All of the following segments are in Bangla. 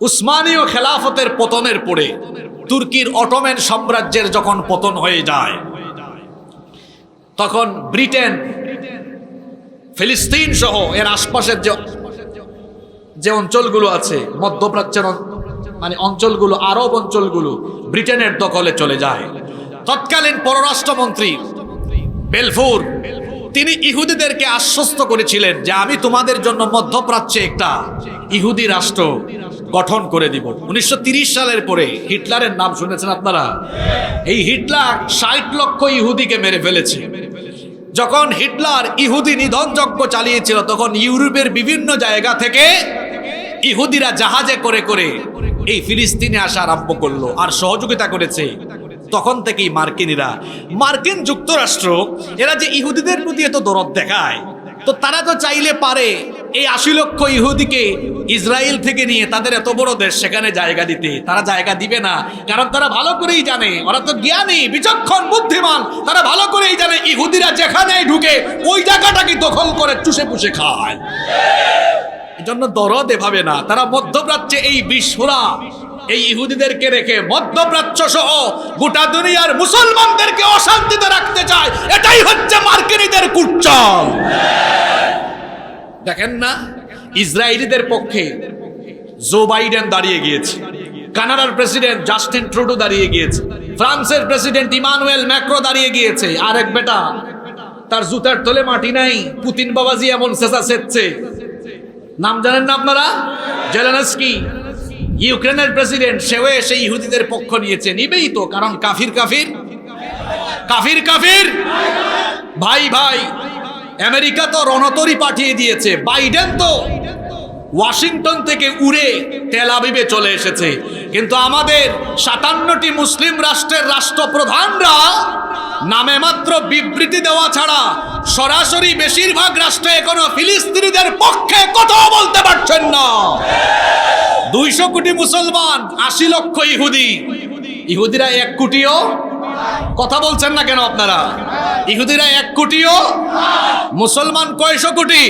উসমানীয় খেলাফতের পতনের পরে তুর্কির অটোমেন সাম্রাজ্যের যখন পতন হয়ে যায়, তখন ব্রিটেন, ফিলিস্তিন সহ এর আশপাশের যে যে অঞ্চলগুলো আছে, মধ্যপ্রাচ্যের মানে অঞ্চলগুলো, আরব অঞ্চলগুলো, ব্রিটেনের দখলে চলে যায়। তৎকালীন পররাষ্ট্রমন্ত্রী বেলফুর, তিনি ইহুদিদেরকে আশ্বস্ত করেছিলেন যে, আমি তোমাদের জন্য মধ্যপ্রাচ্যে একটা ইহুদি রাষ্ট্র গঠন করে দিব। উনিশশো সালের পরে হিটলারের নাম শুনেছেন আপনারা? এই হিটলার ষাট লক্ষ ইহুদিকে মেরে ফেলেছে। যখন হিটলার ইহুদি নিধনযজ্ঞ চালিয়েছিল, তখন ইউরোপের বিভিন্ন জায়গা থেকে ইহুদিরা জাহাজে করে করে এই ফিলিস্তিনে আসা আরম্ভ করল আর সহযোগিতা করেছে। তখন থেকেই মার্কিনীরা, মার্কিন যুক্তরাষ্ট্র, এরা যে ইহুদিদের প্রতি এত দরদ দেখায়, তো তারা তো চাইলে পারে এই আশি লক্ষ ইহুদিকে ইসরায়েল থেকে নিয়ে তাদের এত বড় দেশ সেখানে জায়গা দিতে, তারা জায়গা দিবে না। কারণ তারা ভালো করেই জানে, ওরা তো জ্ঞানী, বিচক্ষণ, বুদ্ধিমান। তারা ভালো করেই জানে ইহুদিরা যেখানেই ঢুকে, ওই জায়গাটাকে দখল করে চুষে পুষে খায়। এজন্য দরদ এভাবে না। তারা মধ্যপ্রাচ্যে এই বিশ্বরা এই ইহুদিদেরকে রেখে মধ্যপ্রাচ্য সহ গোটা দুনিয়ার মুসলমানদেরকে অশান্তিতে রাখতে চায়। এটাই হচ্ছে মার্কিনীদের কুচ্চল দেখেন না, ইসরায়েলিদের পক্ষে জো বাইডেন দাঁড়িয়ে গিয়েছে, কানাডার প্রেসিডেন্ট জাস্টিন ট্রুডো দাঁড়িয়ে গিয়েছে, ফ্রান্সের প্রেসিডেন্ট ইমানুয়েল ম্যাক্রো দাঁড়িয়ে গিয়েছে, আরেক বেটা, তার জুতার তলে মাটি নাই, পুতিন বাবাজি এমন চেঁচা সেচ্ছে নাম জানেন না আপনারা? জেলেনস্কি। ইউক্রেনের প্রেসিডেন্ট সেও এসে ইহুদিদের পক্ষ নিয়েছে, নিবেই তো, কারণ কাফির কাফির। কাফির কাফির। ভাই ভাই। আমেরিকা তো রণতরি পাঠিয়ে দিয়েছে, বাইডেন তো ওয়াশিংটন থেকে উড়ে তেল আবিবে চলে এসেছে। কিন্তু আমাদের সাতান্নটি মুসলিম রাষ্ট্রের রাষ্ট্রপ্রধানরা নামে মাত্র বিবৃতি দেওয়া ছাড়া সরাসরি বেশিরভাগ রাষ্ট্রে এখনও ফিলিস্তিনিদের পক্ষে কথা বলতে পারছেন না। দুইশো কোটি মুসলমান, আশি লক্ষ ইহুদি। ইহুদিরা এক কোটিও কথা বলছেন না কেন আপনারা? ইহুদিরা এক কোটিও মুসলমান কয়শো কোটি?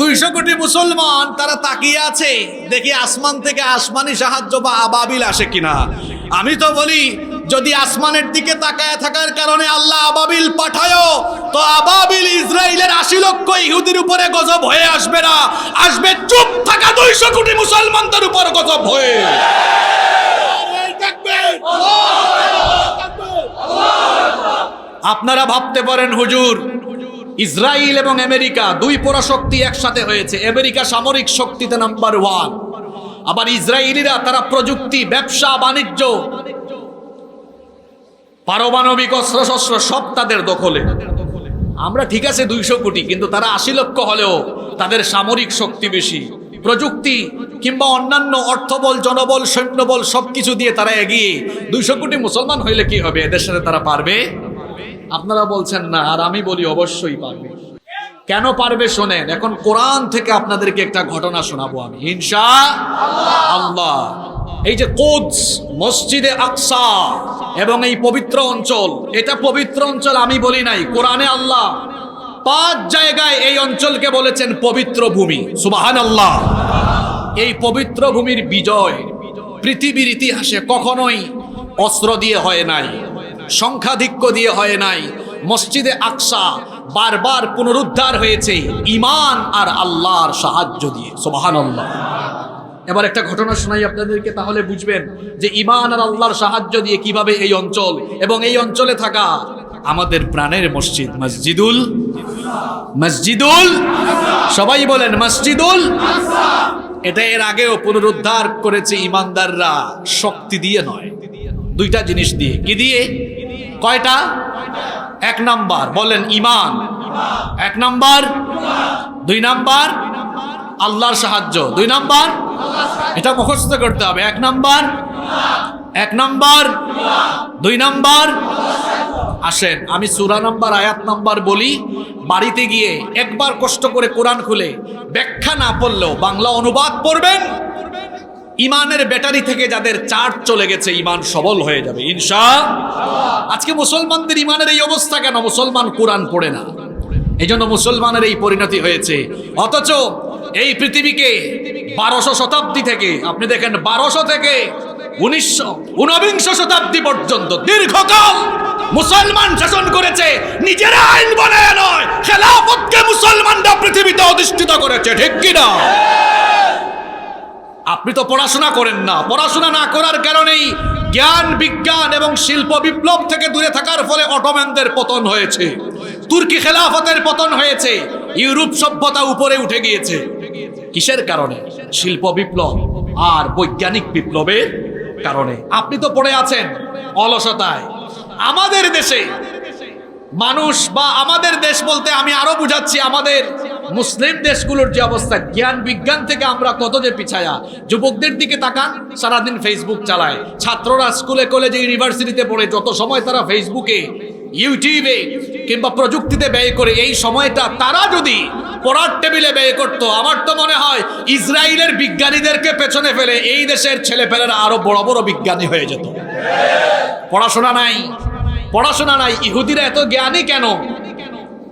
দুইশো কোটি মুসলমান, তারা তাকিয়ে আছে, দেখি আসমান থেকে আসমানি সাহায্য বা আবাবিল আসে কিনা। আমি তো বলি, যদি আসমানের দিকে তাকায় থাকার কারণে আল্লাহ আবাবিল পাঠায় তো আবাবিল ইসরায়েলের আশি লক্ষ ইহুদির উপরে গজব হয়ে আসবে না। আসবে চুপ থাকা দুইশো কোটি মুসলমানদের উপর গজব হয়ে। আপনারা ভাবতে পারেন, হুজুর ইসরায়েল এবং আমেরিকা দুই পরাশক্তি একসাথে হয়েছে। আমেরিকা সামরিক শক্তিতে নাম্বার ওয়ান। আবার ইসরায়েলিরা তারা প্রযুক্তি, ব্যবসা, বাণিজ্য, পারমাণবিক অস্ত্রশস্ত্র সব তাদের দখলে। আমরা ঠিক আছে দুইশো কোটি, কিন্তু তারা আশি লক্ষ হলেও তাদের সামরিক শক্তি বেশি। প্রযুক্তি কিংবা অন্যান্য অর্থবল, জনবল, সৈন্যবল সবকিছু দিয়ে তারা এগিয়ে। দুইশো কোটি মুসলমান হইলে কি হবে? এদের সাথে তারা পারবে? আপনারা বলছেন না, আর আমি বলি অবশ্যই পারবে। কেন পারবে শোনেন, এখন কোরআন থেকে আপনাদেরকে একটা ঘটনা শোনাবো আমি। হিংসা আল্লাহ। এই যে কোদস, মসজিদে আকসা এবং এই পবিত্র অঞ্চল, এটা পবিত্র অঞ্চল আমি বলি নাই, কোরআনে আল্লাহ পাঁচ জায়গায় এই অঞ্চলকে বলেছেন পবিত্র ভূমি। সুবাহান আল্লাহ এই পবিত্র ভূমির বিজয় পৃথিবীর ইতিহাসে কখনোই অস্ত্র দিয়ে হয় নাই। সংখ্যাধিক্য দিয়ে হয় নাই। মসজিদে আকসা বারবার পুনরুদ্ধার হয়েছে ইমান আর আল্লাহর সাহায্য দিয়ে। সোবাহান এবার একটা ঘটনা শোনাই আপনাদেরকে, তাহলে বুঝবেন যে ইমান আর আল্লাহর সাহায্য দিয়ে কীভাবে এই অঞ্চল এবং এই অঞ্চলে থাকা আমাদের প্রাণের মসজিদ, মসজিদুল মসজিদুল সবাই বলেন মসজিদুল এটা এর আগেও পুনরুদ্ধার করেছে ইমানদাররা শক্তি দিয়ে নয়। দুইটা জিনিস দিয়ে। কি দিয়ে? কয়টা? এক নাম্বার, বলেন ইমান এক নাম্বার, দুই নাম্বার, আল্লাহর সাহায্য। দুই নাম্বার, এটা মুখস্থ করতে হবে। এক নাম্বার এক নাম্বার, দুই নাম্বার। আসেন, আমি সুরা নাম্বার, আয়াত নাম্বার বলি, বাড়িতে গিয়ে একবার কষ্ট করে কোরআন খুলে, ব্যাখ্যা না পড়লেও বাংলা অনুবাদ পড়বেন। ইমানের ব্যাটারি থেকে যাদের চার্জ চলে গেছে, ইমান সবল হয়ে যাবে ইনশা আজকে মুসলমানদের ইমানের এই অবস্থা কেন? মুসলমান কোরআন পড়ে না। এই জন্য মুসলমানের এই পরিণতি হয়েছে। অথচ এই পৃথিবীকে বারোশো শতাব্দী থেকে, আপনি দেখেন, বারোশো থেকে উনিশশো, ঊনবিংশ শতাব্দী পর্যন্ত দীর্ঘকাল মুসলমান শাসন করেছে। নিজেরা আইন বানায় নয়, খেলাফতকে মুসলমানরা পৃথিবীতে অধিষ্ঠিত করেছে, ঠিক কিনা? আপনি তো পড়াশোনা করেন না। পড়াশোনা না করার কারণেই জ্ঞান, বিজ্ঞান এবং শিল্প বিপ্লব থেকে দূরে থাকার ফলে অটোম্যানদের পতন হয়েছে। তুর্কি খেলাফতের পতন হয়েছে। ইউরোপ সভ্যতা উপরে উঠে গিয়েছে। কিসের কারণে? শিল্প বিপ্লব আর বৈজ্ঞানিক বিপ্লবের কারণে। আপনি তো পড়ে আছেন অলসতায়। আমাদের দেশে মানুষ বা আমাদের দেশ বলতে আমি আরও বুঝাচ্ছি, আমাদের মুসলিম দেশগুলোর যে অবস্থা, জ্ঞান বিজ্ঞান থেকে আমরা কত যে পিছায়া। যুবকদের দিকে তাকান, সারাদিন ফেসবুক চালায়। ছাত্ররা স্কুলে, কলেজে ইউনিভার্সিটিতে পড়ে, যত সময় তারা ফেসবুকে ইউটিউবে কিংবা প্রযুক্তিতে ব্যয় করে, এই সময়টা তারা যদি পড়ার টেবিলে ব্যয় করতো, আমার তো মনে হয় ইসরায়েলের বিজ্ঞানীদেরকে পেছনে ফেলে এই দেশের ছেলেপেলেরা আরও বড় বড় বিজ্ঞানী হয়ে যেত। পড়াশোনা নাই। পড়াশোনা নাই। ইহুদিরা এত জ্ঞানী কেন?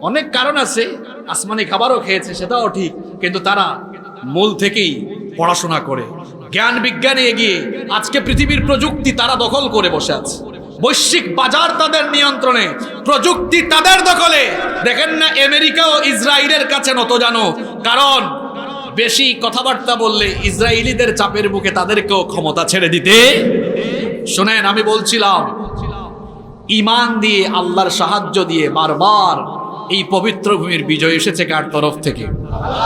অনেক কারণ আছে। আসমানি খাবারও খেয়েছে, সেটাও ঠিক, কিন্তু তারা মূল থেকেই পড়াশোনা করে। জ্ঞান বিজ্ঞানে এগিয়ে আজকে পৃথিবীর প্রযুক্তি তারা দখল করে বসে আছে। বৈশ্বিক বাজার তাদের নিয়ন্ত্রণে, প্রযুক্তি তাদের দখলে। দেখেন না আমেরিকা ও ইসরায়েলের কাছে নত জানো কারণ বেশি কথাবার্তা বললে ইসরায়েলিদের চাপের মুখে তাদেরকেও ক্ষমতা ছেড়ে দিতে। শোনেন, আমি বলছিলাম, ইমান দিয়ে আল্লাহর সাহায্য দিয়ে বারবার এই পবিত্র ভূমির বিজয় এসেছে কার তরফ থেকে?